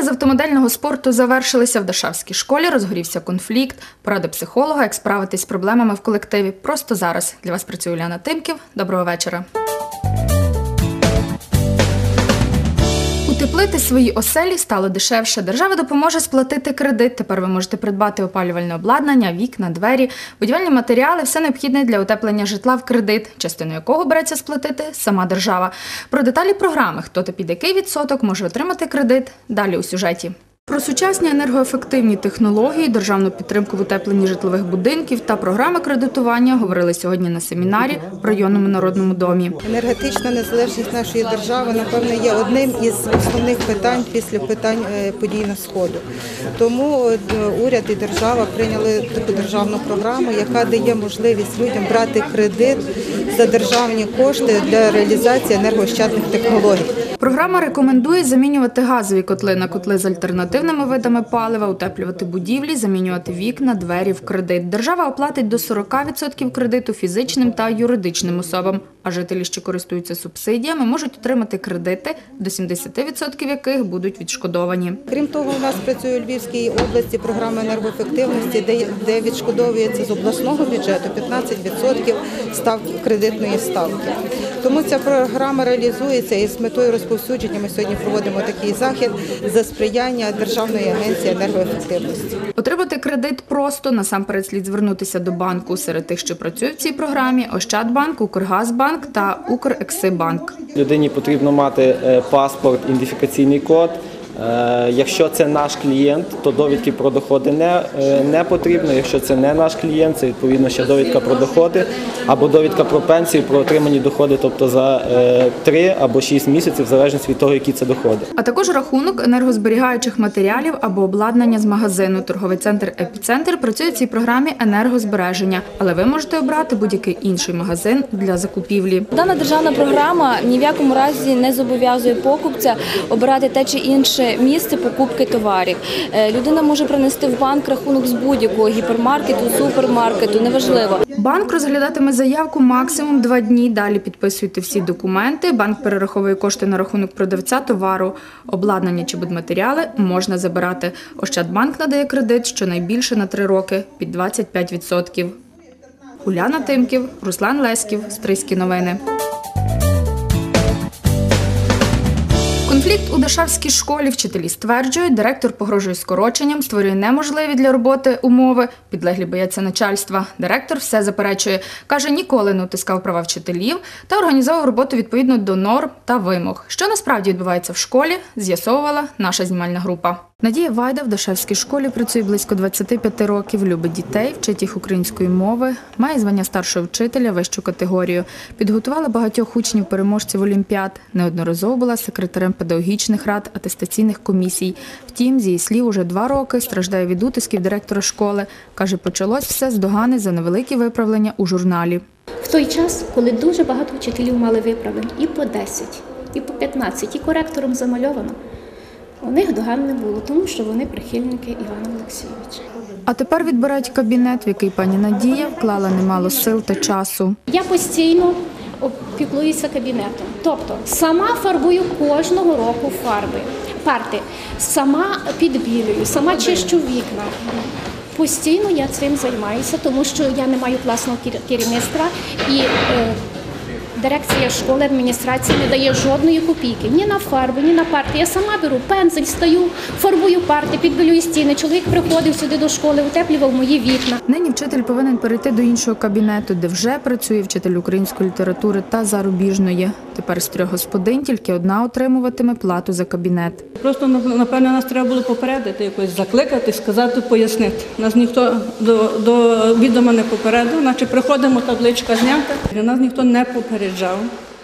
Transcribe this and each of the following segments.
Змагання з автомодельного спорту завершилися в Дашавській школі. Розгорівся конфлікт. Поради психолога, як справитись з проблемами в колективі. Просто зараз для вас працює Уляна Тимків. Доброго вечора. Утеплити свої оселі стало дешевше. Держава допоможе сплатити кредит. Тепер ви можете придбати опалювальне обладнання, вікна, двері, будівельні матеріали, все необхідне для утеплення житла в кредит, частину якого береться сплатити сама держава. Про деталі програми, хто та під який відсоток може отримати кредит. Далі у сюжеті. Про сучасні енергоефективні технології, державну підтримку в утепленні житлових будинків та програми кредитування говорили сьогодні на семінарі в районному народному домі. Енергетична незалежність нашої держави, напевно, є одним із основних питань після питань е, подій на сходу. Тому е, уряд і держава прийняли таку державну програму, яка дає можливість людям брати кредит за державні кошти для реалізації енергоощадних технологій. Програма рекомендує замінювати газові котли на котли з альтернативними видами палива, утеплювати будівлі, замінювати вікна, двері в кредит. Держава оплатить до 40% кредиту фізичним та юридичним особам, а жителі, що користуються субсидіями, можуть отримати кредити, до 70% яких будуть відшкодовані. Крім того, у нас працює у Львівській області програма енергоефективності, де, відшкодовується з обласного бюджету 15% ставки кредитної ставки. Тому ця програма реалізується і з метою розповсюдження ми сьогодні проводимо такий захід за сприяння Державної агенції енергоефективності. Отримати кредит просто насамперед слід звернутися до банку серед тих, що працюють в цій програмі: Ощадбанк, Укргазбанк та Укрексибанк. Людині потрібно мати е, паспорт, ідентифікаційний код. Е, Якщо це наш клієнт, то довідки про доходи не, е, не потрібно. Якщо це не наш клієнт, це відповідно ще довідка про доходи або довідка про пенсію, про отримані доходи, тобто за 3 або 6 місяців, в залежності від того, які це доходи. А також рахунок енергозберігаючих матеріалів або обладнання з магазину. Торговий центр Епіцентр працює в цій програмі енергозбереження, але ви можете обрати будь-який інший магазин для закупівлі. Дана державна програма ні в якому разі не зобов'язує покупця обирати те чи інше місце покупки товарів. Е, Людина може принести в банк рахунок з будь-якого гіпермаркету, супермаркету, неважливо. Банк розглядатиме заявку максимум два дні. Далі підписуйте всі документи. Банк перераховує кошти на рахунок продавця товару. Обладнання чи будматеріали можна забирати. Ощадбанк надає кредит щонайбільше на три роки під 25%. Уляна Тимків, Руслан Леськів, Стрийські новини. Конфлікт у Дашавській школі вчителі стверджують, директор погрожує скороченням, створює неможливі для роботи умови. Підлеглі бояться начальства. Директор все заперечує. Каже, ніколи не утискав права вчителів та організовував роботу відповідно до норм та вимог. Що насправді відбувається в школі, з'ясовувала наша знімальна група. Надія Вайда в Дашевській школі працює близько 25 років, любить дітей, вчить їх української мови, має звання старшого вчителя вищу категорію. Підготувала багатьох учнів переможців олімпіад. Неодноразово була секретарем педагогічних рад, атестаційних комісій. Втім, з її слів, уже два роки страждає від утисків директора школи. Каже, почалось все з догани за невеликі виправлення у журналі. В той час, коли дуже багато вчителів мали виправлень і по 10, і по 15, і коректором замальовано, у них доган не було, тому що вони прихильники Івана Олексійовича. А тепер відбирають кабінет, в який пані Надія вклала немало сил та часу. Я постійно опіклуюся кабінетом. Тобто сама фарбую кожного року фарби, парти, сама підбілюю, сама чищу вікна. Постійно я цим займаюся, тому що я не маю класного кер- керівництва і е, дирекція школи, адміністрація не дає жодної копійки ні на фарби, ні на парти. Я сама беру пензель, стою, фарбую парти, підбілюю стіни. Чоловік приходив сюди до школи, утеплював мої вікна. Нині вчитель повинен перейти до іншого кабінету, де вже працює вчитель української літератури та зарубіжної. Тепер з трьох господинь тільки одна отримуватиме плату за кабінет. Просто напевно нас треба було попередити, якось закликати, сказати, пояснити. Нас ніхто до, до відома не попередив, наче приходимо, табличка знята. Нас ніхто не попереджав,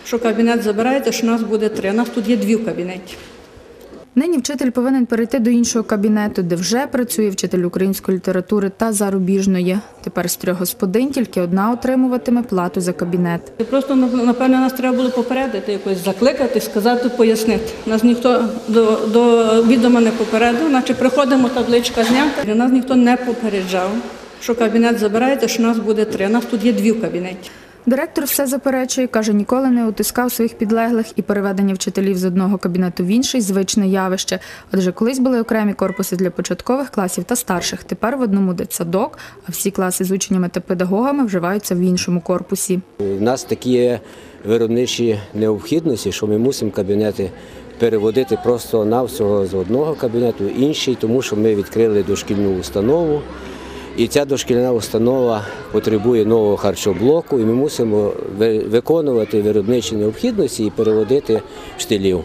що кабінет забирається, що нас буде три. Нас тут є дві в кабінеті. Нині вчитель повинен перейти до іншого кабінету, де вже працює вчитель української літератури та зарубіжної. Тепер з трьох господинь тільки одна отримуватиме плату за кабінет. Просто напевно нас треба було попередити, якось закликати, сказати, пояснити. Нас ніхто до, до відома не попередив, наче приходимо, табличка знята. Нас ніхто не попереджав, що кабінет забирається, що нас буде три. Нас тут є дві в кабінеті. Директор все заперечує, каже, ніколи не утискав своїх підлеглих і переведення вчителів з одного кабінету в інший звичне явище. Адже колись були окремі корпуси для початкових класів та старших. Тепер в одному дитсадок, а всі класи з учнями та педагогами вживаються в іншому корпусі. У нас такі виробничі необхідності, що ми мусимо кабінети переводити просто навсього з одного кабінету в інший, тому що ми відкрили дошкільну установу. І ця дошкільна установа потребує нового харчоблоку, і ми мусимо виконувати виробничі необхідності і переводити вчителів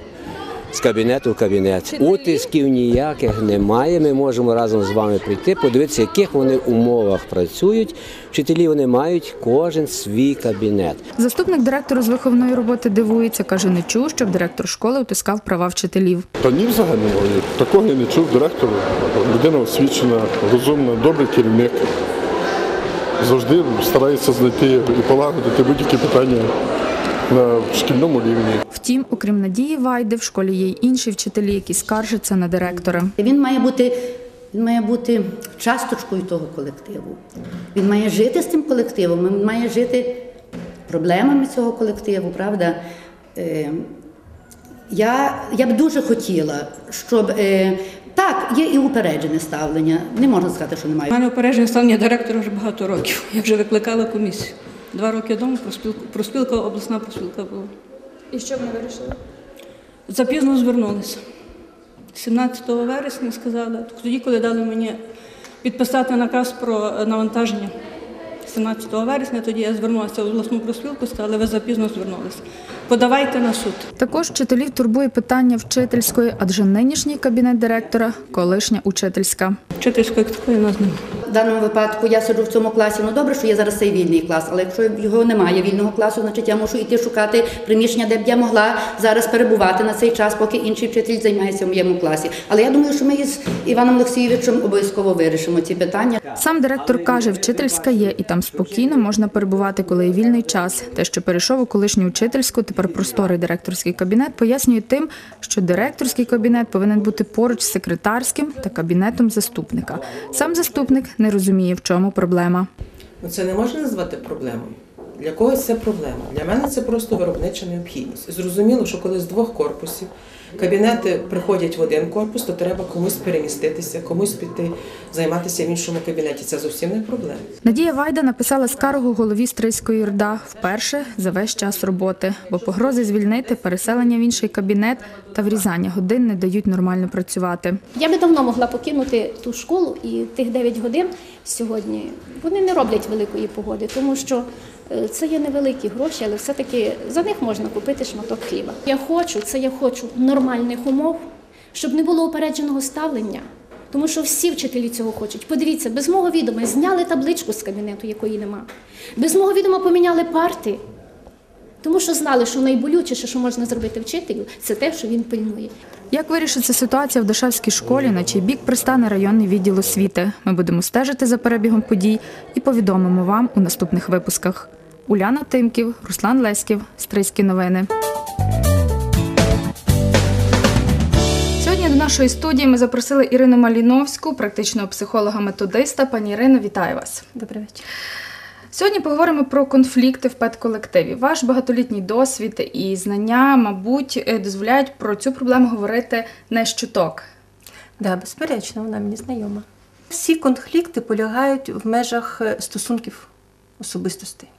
з кабінету в кабінет. Утисків ніяких немає. Ми можемо разом з вами прийти, подивитися, в яких вони умовах працюють. Вчителі вони мають кожен свій кабінет. Заступник директора з виховної роботи дивується, каже, не чув, щоб директор школи утискав права вчителів. Та ні, взагалі такого я не чув директор. Людина освічена, розумна, добрий керівник. Завжди старається знайти і полагодити будь-які питання на шкільному рівні. Втім, окрім Надії Вайди, в школі є й інші вчителі, які скаржаться на директора. Він має бути, він має бути часточкою того колективу. Він має жити з тим колективом, він має жити проблемами цього колективу, правда? Е, я, я б дуже хотіла, щоб е, так, є і упереджене ставлення. Не можна сказати, що немає. У мене опередження ставлення директора вже багато років. Я вже викликала комісію. Два роки тому проспілка, проспілка обласна проспілка була. І що вони вирішили? Запізно звернулися. 17 вересня сказали, тоді, коли дали мені підписати наказ про навантаження. 17 вересня тоді я звернулася в обласну проспілку, сказали, ви запізно звернулися. Подавайте на суд. Також вчителів турбує питання вчительської, адже нинішній кабінет директора колишня учительська. Вчительської як такої у нас немає. В даному випадку я сиджу в цьому класі. Ну добре, що є зараз цей вільний клас, але якщо його немає вільного класу, значить я мушу йти шукати приміщення, де б я могла зараз перебувати на цей час, поки інший вчитель займається в моєму класі. Але я думаю, що ми із Іваном Олексійовичем обов'язково вирішимо ці питання. Сам директор каже, вчительська є, і там спокійно можна перебувати, коли є вільний час. Те, що перейшов у колишню учительську, тепер просторий директорський кабінет, пояснює тим, що директорський кабінет повинен бути поруч з секретарським та кабінетом заступника. Сам заступник не розуміє, в чому проблема. Ну, це не можна назвати проблемою. Для когось це проблема. Для мене це просто виробнича необхідність. Зрозуміло, що коли з двох корпусів кабінети приходять в один корпус, то треба комусь переміститися, комусь піти займатися в іншому кабінеті. Це зовсім не проблема. Надія Вайда написала скаргу голові Стрийської РДА вперше за весь час роботи, бо погрози звільнити, переселення в інший кабінет та врізання годин не дають нормально працювати. Я би давно могла покинути ту школу і тих 9 годин сьогодні вони не роблять великої погоди, тому що це є невеликі гроші, але все-таки за них можна купити шматок хліба. Я хочу, це я хочу нормальних умов, щоб не було упередженого ставлення. Тому що всі вчителі цього хочуть. Подивіться, без мого відома зняли табличку з кабінету, якої нема. Без мого відома поміняли парти. Тому що знали, що найболючіше, що можна зробити вчителю, це те, що він пильнує. Як вирішиться ситуація в Дашавській школі, на чий бік пристане районний відділ освіти? Ми будемо стежити за перебігом подій і повідомимо вам у наступних випусках. Уляна Тимків, Руслан Леськів, Стрийські новини. Сьогодні до нашої студії ми запросили Ірину Маліновську, практичного психолога-методиста. Пані Ірино, вітаю вас. Добрий вечір. Сьогодні поговоримо про конфлікти в педколективі. Ваш багатолітній досвід і знання, мабуть, е, дозволяють про цю проблему говорити не з чуток. Да, безперечно, вона мені знайома. Всі конфлікти полягають в межах е, стосунків особистостей.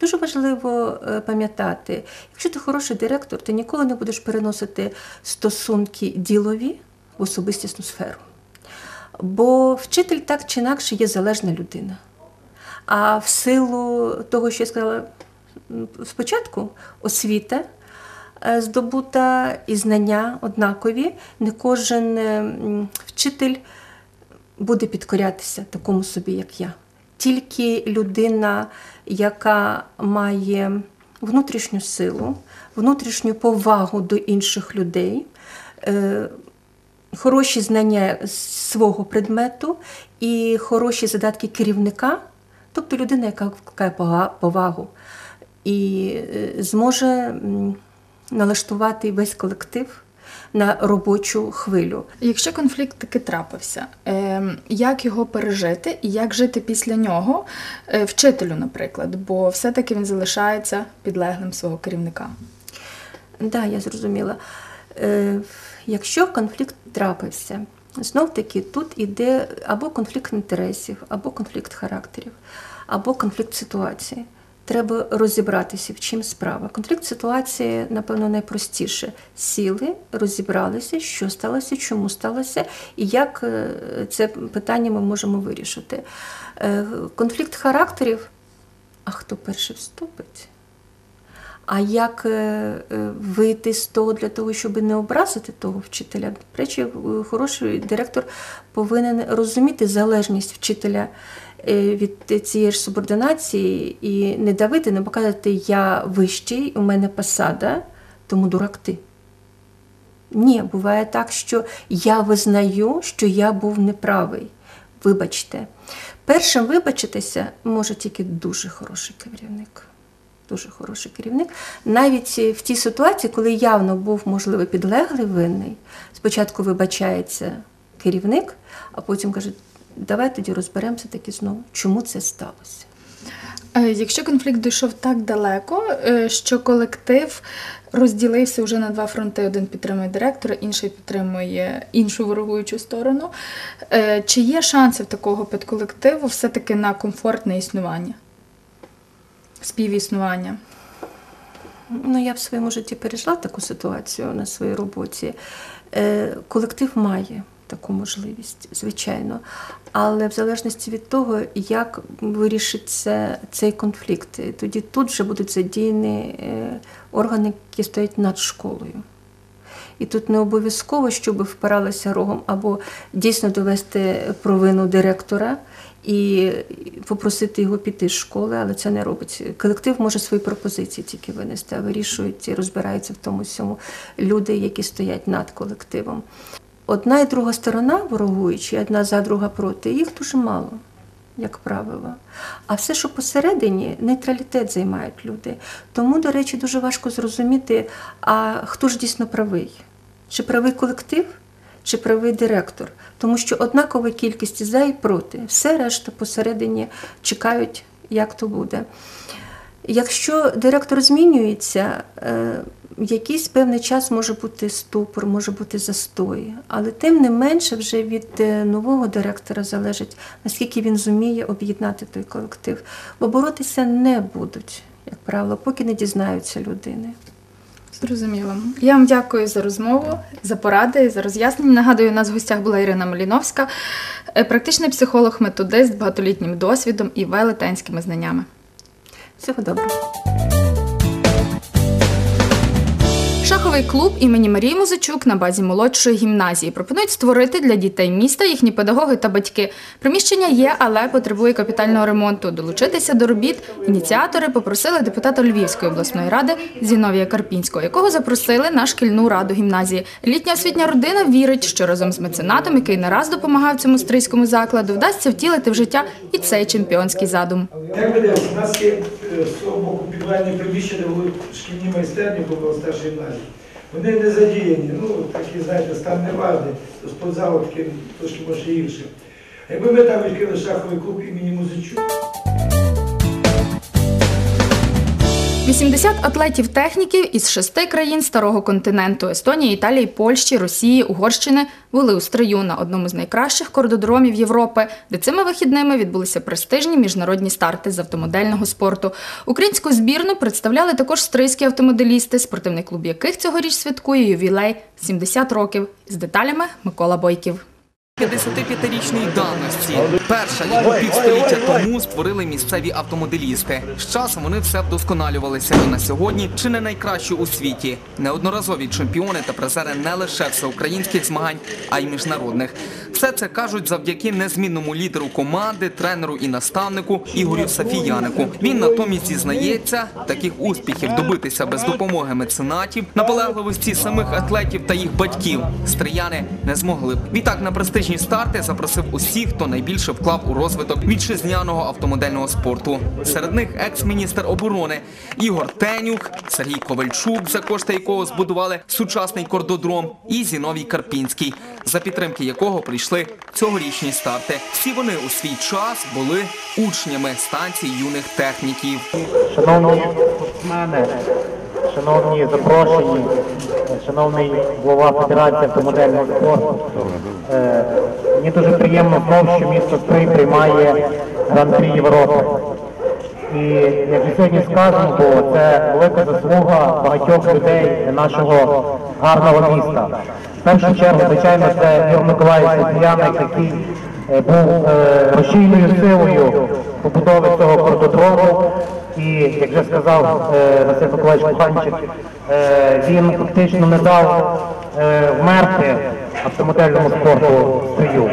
Дуже важливо е, пам'ятати, якщо ти хороший директор, ти ніколи не будеш переносити стосунки ділові в особистісну сферу. Бо вчитель так чи інакше є залежна людина. А в силу того, що я сказала спочатку, освіта е, здобута і знання однакові, не кожен вчитель буде підкорятися такому собі, як я. Тільки людина, яка має внутрішню силу, внутрішню повагу до інших людей, е, хороші знання свого предмету і хороші задатки керівника, тобто людина, яка викликає повагу, і е, зможе налаштувати весь колектив на робочу хвилю. Якщо конфлікт таки трапився, ем, як його пережити і як жити після нього е, вчителю, наприклад, бо все-таки він залишається підлеглим свого керівника. Да, я зрозуміла. Е, якщо конфлікт трапився, знов таки тут іде або конфлікт інтересів, або конфлікт характерів, або конфлікт ситуації. Треба розібратися, в чим справа. Конфлікт ситуації, напевно, найпростіше. Сіли, розібралися, що сталося, чому сталося, і як е, це питання ми можемо вирішити. Е, Конфлікт характерів, а хто перший вступить? А як е, вийти з того для того, щоб не образити того вчителя? До речі, хороший директор повинен розуміти залежність вчителя від цієї ж субординації і не давити, не показати я вищий, у мене посада, тому дурак ти. Ні, буває так, що я визнаю, що я був неправий. Вибачте. Першим вибачитися може тільки дуже хороший керівник. Дуже хороший керівник. Навіть в тій ситуації, коли явно був, можливо, підлеглий винний, спочатку вибачається керівник, а потім каже, давай тоді розберемося таки знову, чому це сталося. Е, Якщо конфлікт дійшов так далеко, е, що колектив розділився вже на два фронти: один підтримує директора, інший підтримує іншу ворогуючу сторону. е, Чи є шанси в такого підколективу все-таки на комфортне існування, співіснування? Ну, я в своєму житті пережила таку ситуацію на своїй роботі. Колектив має таку можливість, звичайно. Але в залежності від того, як вирішиться цей конфлікт, тоді тут вже будуть задіяні е, органи, які стоять над школою. І тут не обов'язково, щоб впиралися рогом або дійсно довести провину директора і попросити його піти з школи, але це не робить. Колектив може свої пропозиції тільки винести, а вирішують і розбираються в тому всьому люди, які стоять над колективом. Одна і друга сторона ворогуючі, одна за друга проти, їх дуже мало, як правило. А все, що посередині, нейтралітет займають люди. Тому, до речі, дуже важко зрозуміти, а хто ж дійсно правий? Чи правий колектив, чи правий директор? Тому що однакова кількість за і проти. Все решта посередині чекають, як то буде. Якщо директор змінюється, е, якийсь певний час може бути ступор, може бути застой, але тим не менше вже від е, нового директора залежить, наскільки він зуміє об'єднати той колектив. Бо боротися не будуть, як правило, поки не дізнаються людини. Зрозуміло. Я вам дякую за розмову, за поради, за роз'яснення. Нагадую, у нас в гостях була Ірина Маліновська, е, практичний психолог-методист з багатолітнім досвідом і велетенськими знаннями. Всього доброго. Шаховий клуб імені Марії Музичук на базі молодшої гімназії пропонують створити для дітей міста їхні педагоги та батьки. Приміщення є, але потребує капітального ремонту. Долучитися до робіт ініціатори попросили депутата Львівської обласної ради Зіновія Карпінського, якого запросили на шкільну раду гімназії. Літня освітня родина вірить, що разом з меценатом, який не раз допомагав цьому стрийському закладу, вдасться втілити в життя і цей чемпіонський задум. У підвальні приміщення, були шкільні майстерні була старшій гімназії. Вони не задіяні, ну такі, знаєте, стан неважний, то спортзал такий трошки може гірше. Якби ми там відкрили шаховий клуб імені Музичук, 80 атлетів-техніків із шести країн старого континенту Естонії, Італії, Польщі, Росії, Угорщини були у строю на одному з найкращих кордодромів Європи, де цими вихідними відбулися престижні міжнародні старти з автомодельного спорту. Українську збірну представляли також стрийські автомоделісти, спортивний клуб яких цьогоріч святкує ювілей 70 років. З деталями Микола Бойків. 55-річної давності. Перша, яку півстоліття тому створили місцеві автомоделісти. З часом вони все вдосконалювалися і на сьогодні чи не найкращі у світі. Неодноразові чемпіони та призери не лише всеукраїнських змагань, а й міжнародних. Все це кажуть завдяки незмінному лідеру команди, тренеру і наставнику Ігорю Сафіянику. Він натомість зізнається, таких успіхів добитися без допомоги меценатів, наполегливості самих атлетів та їх батьків стрияни не змогли б. Відтак на престижні старти запросив усіх, хто найбільше вклав у розвиток вітчизняного автомодельного спорту. Серед них екс-міністр оборони Ігор Тенюк, Сергій Ковальчук, за кошти якого збудували сучасний кордодром, і Зіновій Карпінський, за підтримки якого прийшли цьогорічні старти. Всі вони у свій час були учнями станції юних техніків. Шановні спортсмени, шановні запрошені, шановний голова Федерації автомодельного спорту, е, мені дуже приємно знову, що місто Стрий приймає Гран-прі Європи. І як вже сьогодні сказано, було, це велика заслуга багатьох людей нашого гарного міста. В першу чергу, звичайно, це Ігор Миколаївич Сергіяник, який е, був е, рушійною силою побудови цього кордодрому. І, як вже сказав е, Василь Миколаївич Куханчик, е, він фактично не дав е, вмерти автомобільному спорту строю.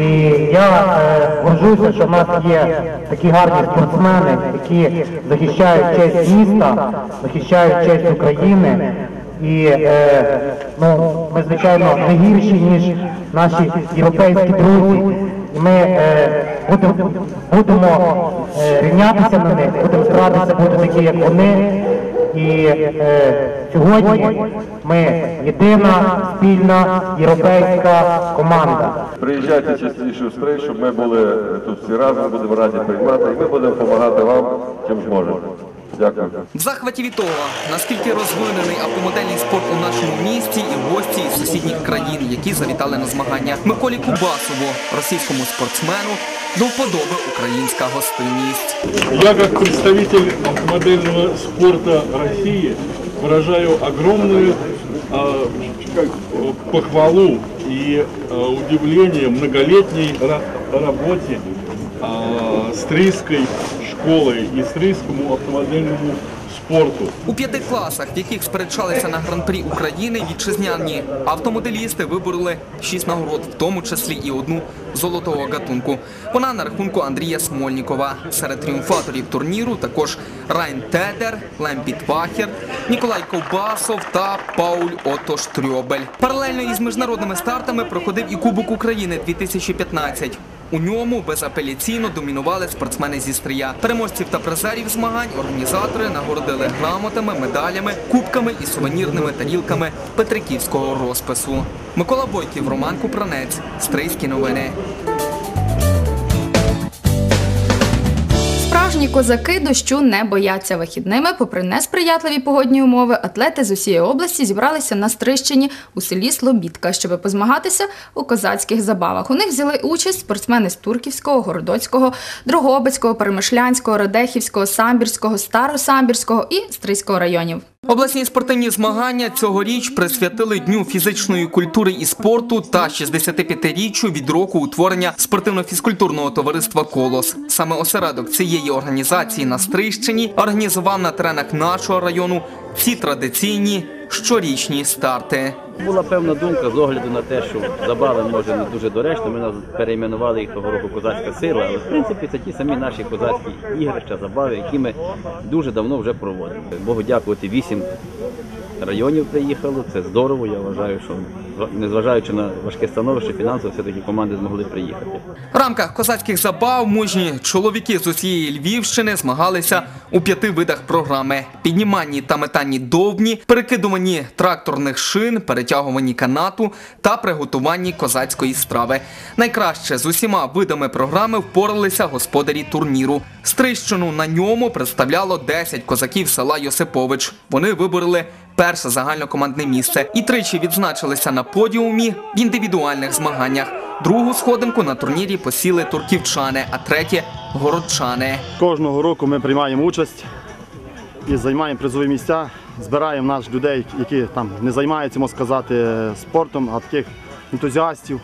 І я е, горжуся, що в нас є такі гарні спортсмени, які захищають честь міста, захищають честь України. І ну, ми, звичайно, не гірші, ніж наші європейські друзі. І ми е, будемо, будемо е, рівнятися на них, будемо старатися бути такі, як вони. І е, сьогодні ми єдина спільна європейська команда. Приїжджайте частіше в стрий, щоб ми були тут всі разом, будемо раді приймати, і ми будемо допомагати вам, чим зможемо. Дякую. В захваті від того, наскільки розвинений автомодельний спорт у нашому місті і гості із сусідніх країн, які завітали на змагання. Миколі Кубасову, російському спортсмену, до вподоби українська гостинність. Я как представитель модельного спорта России выражаю огромную а, как, э, похвалу и а, удивление многолетней ра- работе а, Стрийской школы и Стрийскому автомобильному спорту. У п'яти класах, в яких сперечалися на гран-прі України вітчизняні автомоделісти вибороли шість нагород, в тому числі і одну золотого гатунку. Вона на рахунку Андрія Смольнікова. Серед тріумфаторів турніру також Райн Тедер, Лемпіт Вахер, Ніколай Ковбасов та Пауль Ото Штрьобель. Паралельно із міжнародними стартами проходив і Кубок України 2015. У ньому безапеляційно домінували спортсмени зі стрия. Переможців та призерів змагань організатори нагородили грамотами, медалями, кубками і сувенірними тарілками петриківського розпису. Микола Бойків, Роман Купранець, Стрийські новини. Справжні козаки дощу не бояться вихідними. Попри несприятливі погодні умови, атлети з усієї області зібралися на Стрищині у селі Слобідка, щоб позмагатися у козацьких забавах. У них взяли участь спортсмени з Турківського, Городоцького, Дрогобицького, Перемишлянського, Радехівського, Самбірського, Старосамбірського і Стрийського районів. Обласні спортивні змагання цьогоріч присвятили Дню фізичної культури і спорту та 65-річчю від року утворення спортивно-фізкультурного товариства Колос. Саме осередок цієї організації на Стрийщині організував на теренах нашого району ці традиційні щорічні старти. Була певна думка з огляду на те, що забави може не дуже доречно. Ми нас перейменували їх того року козацька сила, але в принципі це ті самі наші козацькі ігрища, забави, які ми дуже давно вже проводимо. Богу дякувати, вісім районів приїхало. Це здорово. Я вважаю, що незважаючи на важке становище, фінансово все-таки команди змогли приїхати. В рамках козацьких забав мужні чоловіки з усієї Львівщини змагалися у п'яти видах програми: підніманні та метанні довбні, перекидуванні тракторних шин, перетягуванні канату та приготуванні козацької страви. Найкраще з усіма видами програми впоралися господарі турніру. Стрищину на ньому представляло 10 козаків села Йосипович. Вони вибороли перше загальнокомандне місце і тричі відзначилися на подіумі в індивідуальних змаганнях. Другу сходинку на турнірі посіли турківчани, а третє городчани. Кожного року ми приймаємо участь і займаємо призові місця, збираємо наш людей, які там не займаються, можна сказати, спортом, а таких ентузіастів,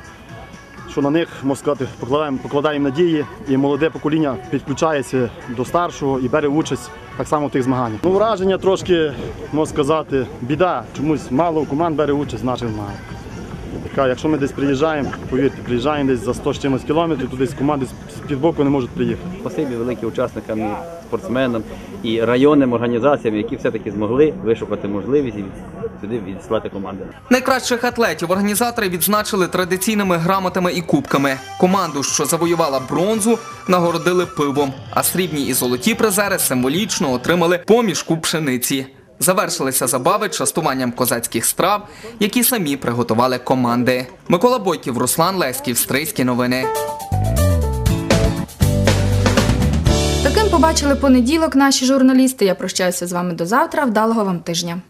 що на них можна сказати, покладаємо, покладаємо надії, і молоде покоління підключається до старшого і бере участь так само в тих змаганнях. Ну, враження трошки, можна сказати, біда. Чомусь мало команд бере участь в наших змаганнях. Яка, якщо ми десь приїжджаємо, повірте, приїжджаємо десь за 100 з чимось кілометрів, то десь команди з під боку не можуть приїхати. Спасибі велике учасникам і спортсменам і районним організаціям, які все-таки змогли вишукати можливість і сюди відіслати команди. Найкращих атлетів організатори відзначили традиційними грамотами і кубками. Команду, що завоювала бронзу, нагородили пивом, а срібні і золоті призери символічно отримали по мішку пшениці. Завершилися забави частуванням козацьких страв, які самі приготували команди. Микола Бойків, Руслан Леськів, Стрийські новини. Таким побачили понеділок наші журналісти. Я прощаюся з вами до завтра. Вдалого вам тижня.